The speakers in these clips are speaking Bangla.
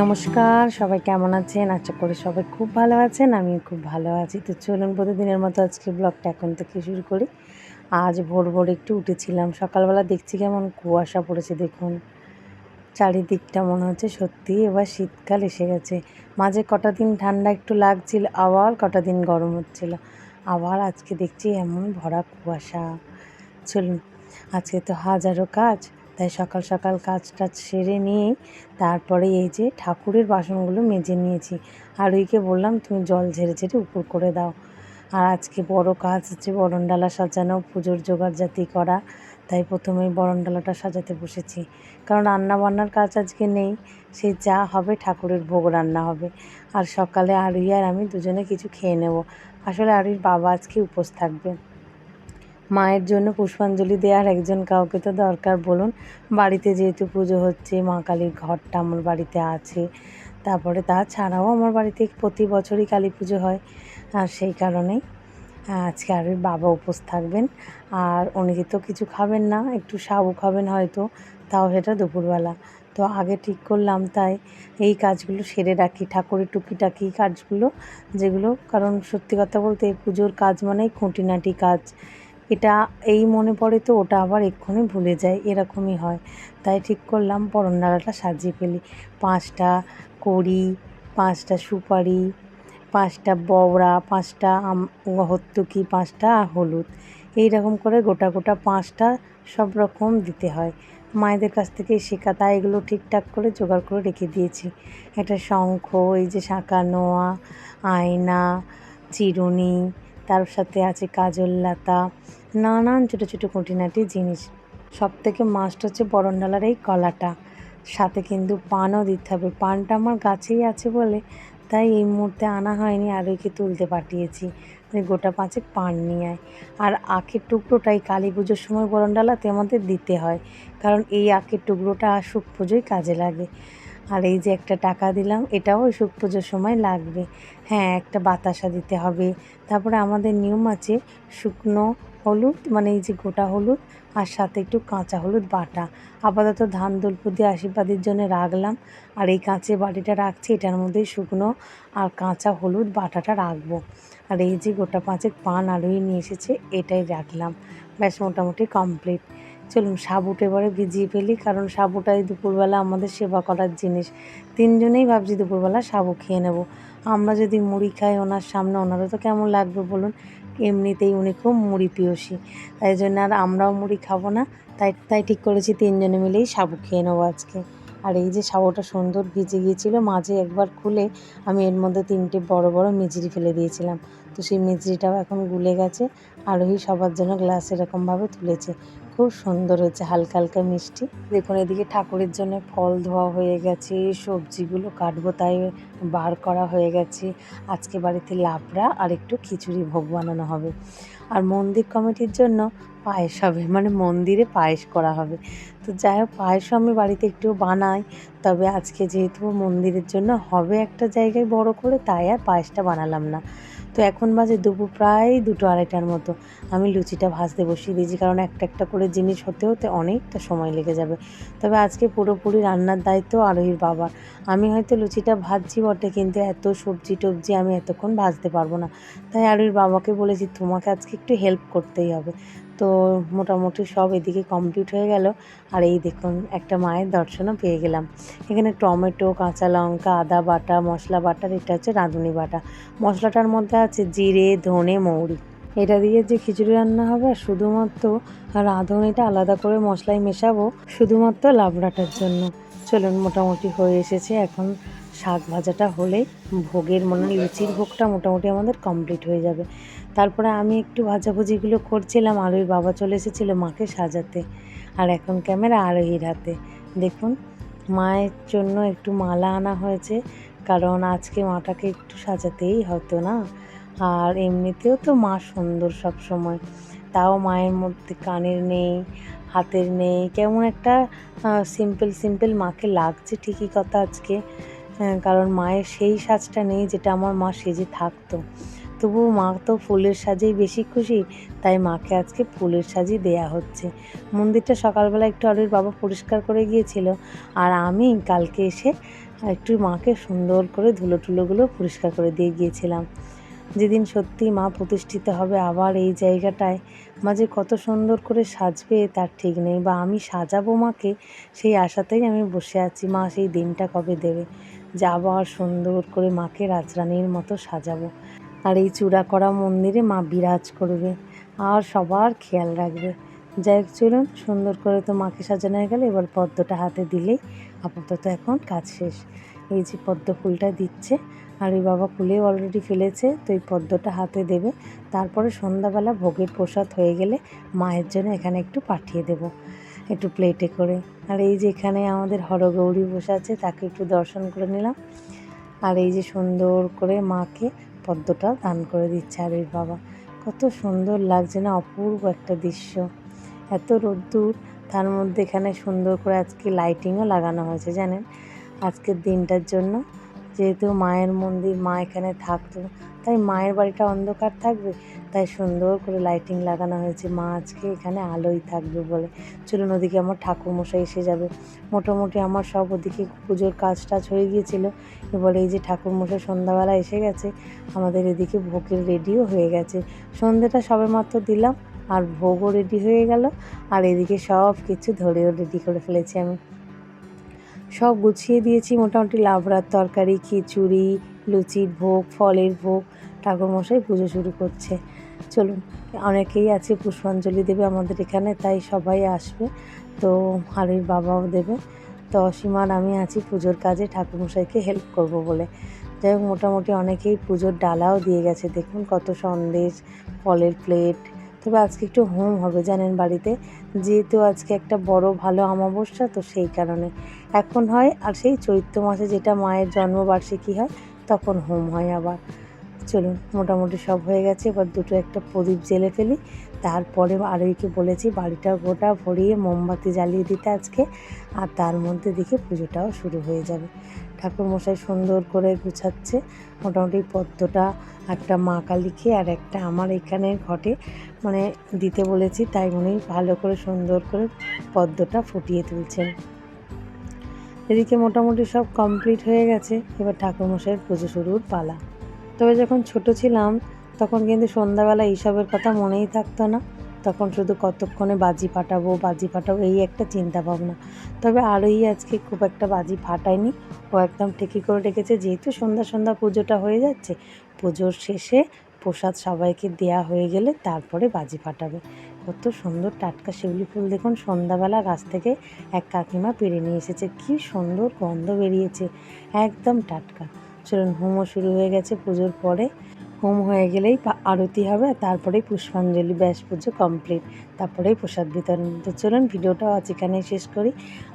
নমস্কার, সবাই কেমন আছেন? আশা করি সবাই খুব ভালো আছেন আমি খুব ভালো আছি। তো চলুন প্রতিদিনের মতো আজকে ব্লগটা এখন থেকে শুরু করি। আজ ভোর ভোর একটু উঠেছিলাম, সকালবেলা দেখছি কেমন কুয়াশা পড়েছে, দেখুন। চারিদিকটা মনে হচ্ছে সত্যি এবার শীতকাল এসে গেছে। মাঝে কটা দিন ঠান্ডা একটু লাগছিল, আবার কটা দিন গরম হচ্ছিল। আবার আজকে দেখছি এমন ভরা কুয়াশা। চলুন, আজকে তো হাজারো কাজ। তাই সকাল সকাল কাজ টাজ সেরে নিয়ে তারপরে এই যে ঠাকুরের বাসনগুলো মেজে নিয়েছি। আর ওইকে বললাম, তুমি জল ঝেড়ে ঝেড়ে উপর করে দাও। আর আজকে বড় কাজ হচ্ছে বরণডালা সাজানো, পুজোর জোগাড় জাতি করা। তাই প্রথমেই বরণডালাটা সাজাতে বসেছি। কারণ রান্না বান্নার কাজ আজকে নেই। সে যা হবে ঠাকুরের ভোগ রান্না হবে। আর সকালে আরুই আর আমি দুজনে কিছু খেয়ে নেব। আসলে আরুইর বাবা আজকে উপোস থাকবে। মায়ের জন্য পুষ্পাঞ্জলি দেওয়ার একজন কাউকে তো দরকার, বলুন। বাড়িতে যেহেতু পুজো হচ্ছে, মা কালীর ঘরটা আমার বাড়িতে আছে। তারপরে তাছাড়াও আমার বাড়িতে প্রতি বছরই কালী পুজো হয়, আর সেই কারণেই আজকে আর বাবা উপোস থাকবেন। আর উনি তো কিছু খাবেন না, একটু সাবু খাবেন হয়তো, তাও সেটা দুপুরবেলা। তো আগে ঠিক করলাম, তাই এই কাজগুলো সেরে রাখি, ঠাকুরের টুকিটাকি কাজগুলো, যেগুলো, কারণ সত্যি কথা বলতে পুজোর কাজ মানেই খুঁটিনাটি কাজ। এটা এই মনে পড়ে তো, ওটা আবার এক্ষুনি ভুলে যায়, এরকমই হয়। তাই ঠিক করলাম পরনডালাটা সাজিয়ে ফেলি। পাঁচটা কড়ি, পাঁচটা সুপারি, পাঁচটা বওড়া, পাঁচটা আম, হত্তুকি, পাঁচটা হলুদ। এই রকম করে গোটা গোটা পাঁচটা সব রকম দিতে হয়। মায়েদের কাছ থেকে শেখা তাই এগুলো ঠিকঠাক করে জোগাড় করে রেখে দিয়েছি। একটা শঙ্খ, এই যে শাঁকা নোয়া, আয়না, চিরুনি, তার সাথে আছে কাজল, লতা নানান ছোটো ছোটো খুঁটিনাটি জিনিস। সব থেকে মাস্ট হচ্ছে বরণডালার এই কলাটা। সাথে কিন্তু পানও দিতে হবে। পানটা আমার গাছেই আছে বলে তাই এই মুহূর্তে আনা হয়নি, আর ওইকে তুলতে পাঠিয়েছি। গোটা পাঁচেক পান নিয়ে আয়। আর আখের টুকরোটাই কালী পুজোর সময় বরণডালাতে আমাদের দিতে হয়, কারণ এই আখের টুকরোটা সুখ পুজোয় কাজে লাগে। আর এই যে একটা টাকা দিলাম, এটাও শুক পুজোর সময় লাগবে। হ্যাঁ একটা বাতাসা দিতে হবে। তারপরে আমাদের নিয়ম আছে, শুকনো হলুদ মানে এই যে গোটা হলুদ, আর সাথে একটু কাঁচা হলুদ বাটা। আপাতত ধান দল্প দিয়ে আশীর্বাদের জন্য রাখলাম, আর এই কাঁচে বাটিটা রাখছি, এটার মধ্যেই শুকনো আর কাঁচা হলুদ বাটাটা রাখব। আর এই যে গোটা পাঁচেক পান আলুই নিয়ে এসেছে, এটাই রাখলাম। ব্যাস, মোটামুটি কমপ্লিট। চলুন, সাবুটা এবারে ভিজিয়ে ফেলি, কারণ সাবুটাই দুপুরবেলা আমাদের সেবা করার জিনিস। তিনজনেই ভাবছি দুপুরবেলা সাবু খেয়ে নেব। আমরা যদি মুড়ি খাই ওনার সামনে, ওনারও তো কেমন লাগবে বলুন? এমনিতেই উনি খুব মুড়ি প্রিয়সী তাই জন্য আর আমরাও মুড়ি খাব না। তাই তাই ঠিক করেছি, তিনজনে মিলেই সাবু খেয়ে নেব আজকে। আর এই যে সাবুটা সুন্দর ভিজে গিয়েছিল, মাঝে একবার খুলে আমি এর মধ্যে তিনটে বড় বড় মিজরি ফেলে দিয়েছিলাম। তো সেই মিজরিটাও এখন গুলে গেছে আর ওই সবার জন্য গ্লাস এরকমভাবে তুলেছে। খুব সুন্দর হয়েছে, হালকা হালকা মিষ্টি। দেখুন, এদিকে ঠাকুরের জন্য ফল ধোয়া হয়ে গেছে, সবজিগুলো কাটবো তাই বার করা হয়ে গেছে। আজকে বাড়িতে লাবড়া আর একটু খিচুড়ি ভোগ বানানো হবে। আর মন্দির কমিটির জন্য পায়েস হবে মানে মন্দিরে পায়েস করা হবে। তো যাই হোক পায়েসও আমি বাড়িতে একটু বানাই, তবে আজকে যেহেতু মন্দিরের জন্য হবে একটা জায়গায় বড় করে, তাই আর পায়েসটা বানালাম না। তো এখন বাজে দুপুর প্রায় দুটো আড়াইটার মতো। আমি লুচিটা ভাজতে বসিয়ে দিয়েছি, কারণ একটা একটা করে জিনিস হতে হতে অনেকটা সময় লেগে যাবে। তবে আজকে পুরোপুরি রান্নার দায়িত্ব আরোহীর বাবার। আমি হয়তো লুচিটা ভাজছি বটে, কিন্তু এত সবজি টবজি আমি এতক্ষণ ভাজতে পারব না। তাই আরোহীর বাবাকে বলেছি, তোমাকে আজকে একটু হেল্প করতেই হবে। তো মোটামুটি সব এদিকে কমপ্লিট হয়ে গেল। আর এই দেখুন, একটা মায়ের দর্শনও পেয়ে গেলাম। এখানে টমেটো, কাঁচা লঙ্কা, আদা বাটা, মশলা বাটার, এটা হচ্ছে রাঁধুনি বাটা। মশলাটার মধ্যে আছে জিরে, ধনে, মৌরি। এটা দিয়ে যে খিচুড়ি রান্না হবে, আর শুধুমাত্র রাঁধুনিটা আলাদা করে মশলায় মেশাবো, শুধুমাত্র লাবড়াটার জন্য। চলুন, মোটামুটি হয়ে এসেছে। এখন শাক ভাজাটা হলে ভোগের মনে লুচির ভোগটা মোটামুটি আমাদের কমপ্লিট হয়ে যাবে। তারপরে আমি একটু ভাজাভুজিগুলো করছিলাম আরোহীর বাবা চলে এসেছিল মাকে সাজাতে আর এখন ক্যামেরা আরোহীর হাতে। দেখুন, মায়ের জন্য একটু মালা আনা হয়েছে, কারণ আজকে মাটাকে একটু সাজাতেই হতো না। আর এমনিতেও তো মা সুন্দর সব সময়। তাও মায়ের মধ্যে কানের নেই, হাতের নেই, কেমন একটা সিম্পল সিম্পল মাকে লাগছে ঠিকই কথা আজকে। কারণ মায়ের সেই সাজটা নেই যেটা আমার মা সেজে থাকতো। তবুও মা তো ফুলের সাজেই বেশি খুশি, তাই মাকে আজকে ফুলের সাজই দেয়া হচ্ছে। মন্দিরটা সকালবেলা একটু আলুর বাবা পরিষ্কার করে গিয়েছিল, আর আমি কালকে এসে একটু মাকে সুন্দর করে ধুলো টুলোগুলো পরিষ্কার করে দিয়ে গিয়েছিলাম। যেদিন সত্যি মা প্রতিষ্ঠিত হবে আবার এই জায়গাটায়, মা যে কত সুন্দর করে সাজবে তার ঠিক নেই, বা আমি সাজাবো মাকে সেই আশাতেই আমি বসে আছি, মা সেই দিনটা কবে দেবে? যে আবার সুন্দর করে মাকে রাজরানীর মতো সাজাবো। আর এই চূড়া করা মন্দিরে মা বিরাজ করবে আর সবার খেয়াল রাখবে। যাই হোক, চলুন, সুন্দর করে তো মাকে সাজানো হয়ে গেলে। এবার পদ্মটা হাতে দিলেই আপাতত এখন কাজ শেষ। এই যে পদ্ম ফুলটা দিচ্ছে, আর এই বাবা ফুলে অলরেডি ফেলেছে, তো এই পদ্মটা হাতে দেবে। তারপরে সন্ধ্যাবেলা ভোগের প্রসাদ হয়ে গেলে মায়ের জন্য এখানে একটু পাঠিয়ে দেব, একটু প্লেটে করে। আর এই যে এখানে আমাদের হরগৌরী বসে আছে, তাকে একটু দর্শন করে নিলাম। আর এই যে সুন্দর করে মাকে পদ্মটা দান করে দিচ্ছে আবির বাবা। কত সুন্দর লাগছে না, অপূর্ব একটা দৃশ্য। এত রোদ্দুর, তার মধ্যে এখানে সুন্দর করে আজকে লাইটিংও লাগানো হয়েছে, জানেন? আজকের দিনটার জন্য যেহেতু মায়ের মন্দির, মা এখানে থাকতো তাই মায়ের বাড়িটা অন্ধকার থাকবে, তাই সুন্দর করে লাইটিং লাগানো হয়েছে। মা আজকে এখানে আলোই থাকবে বলে। চলুন ওদিকে আমার ঠাকুরমশাই এসে যাবে। মোটামুটি আমার সব ওদিকে পুজোর কাজ টাজ হয়ে গিয়েছিল। এবার এই যে ঠাকুরমশাই সন্ধ্যাবেলা এসে গেছে, আমাদের এদিকে ভোগের রেডিও হয়ে গেছে। সন্ধ্যেটা সবে মাত্র দিলাম, আর ভোগও রেডি হয়ে গেল, আর এদিকে সব কিছু ধরেও রেডি করে ফেলেছি আমি। সব গুছিয়ে দিয়েছি, মোটামুটি লাবড়ার তরকারি, খিচুড়ি, লুচির ভোগ, ফলের ভোগ, ঠাকুরমশাই পুজো শুরু করছে। চলুন, অনেকেই আছে পুষ্পাঞ্জলি দেবে আমাদের এখানে, তাই সবাই আসবে। তো হাড়ির বাবাও দেবে। তো অসীমার আমি আছি পুজোর কাজে, ঠাকুরমশাইকে হেল্প করব বলে। যাই হোক, মোটামুটি অনেকেই পুজোর ডালাও দিয়ে গেছে। দেখুন কত সন্দেশ, ফলের প্লেট তবে আজকে একটু হোম হবে জানেন বাড়িতে। যেহেতু আজকে একটা বড় ভালো অমাবস্যা, তো সেই কারণে। এখন হয় আর সেই চৈত্র মাসে যেটা মায়ের জন্মবার্ষিকী হয়, তখন হোম হয় আবার। চলুন, মোটামুটি সব হয়ে গেছে। এবার দুটো একটা প্রদীপ জেলে ফেলি। তারপরে আরোইকে বলেছি, বাড়িটা গোটা ভরিয়ে মোমবাতি জ্বালিয়ে দিতে আজকে। আর তার মধ্যে দেখে পুজোটাও শুরু হয়ে যাবে। ঠাকুরমশাই সুন্দর করে গুছাচ্ছে। মোটামুটি পদ্মটা একটা মা কালীকে আর একটা আমার এখানে ঘটে। মানে দিতে বলেছি, তাই উনি ভালো করে সুন্দর করে পদ্মটা ফুটিয়ে তুলছেন। এদিকে মোটামুটি সব কমপ্লিট হয়ে গেছে, এবার ঠাকুরমশাইয়ের পুজো শুরুর পালা। তবে যখন ছোট ছিলাম, তখন কিন্তু সন্ধ্যাবেলা এইসবের কথা মনেই থাকতো না। তখন শুধু কতক্ষণে বাজি ফাটাবো বাজি ফাটাবো, এই একটা চিন্তা ভাবনা। তবে আরোই আজকে খুব একটা বাজি ফাটায়নি। ও একদম ঠিকই করে রেখেছে। যেহেতু সন্ধ্যা সন্ধ্যা পুজোটা হয়ে যাচ্ছে, পুজোর শেষে প্রসাদ সবাইকে দেয়া হয়ে গেলে তারপরে বাজি ফাটাবে। কত সুন্দর টাটকা শিউলি ফুল দেখুন। সন্ধ্যাবেলা গাছ থেকে এক কাকিমা পেরে নিয়ে এসেছে। কি সুন্দর গন্ধ বেরিয়েছে। একদম টাটকা। চলুন, হোমও শুরু হয়ে গেছে পুজোর পরে। হোম হয়ে গেলেই আরতি হবে তারপরেই পুষ্পাঞ্জলি, ব্যাস পুজো কমপ্লিট তারপরেই প্রসাদ বিতরণ। তো চলুন ভিডিওটাও আজ এখানেই শেষ করি।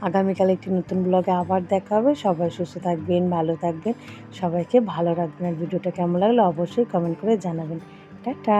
আগামীকাল একটি নতুন ব্লগে আবার দেখা হবে। সবাই সুস্থ থাকবেন, ভালো থাকবেন। সবাইকে ভালো রাখবেন। আর ভিডিওটা কেমন লাগল অবশ্যই কমেন্ট করে জানাবেন। টাটা!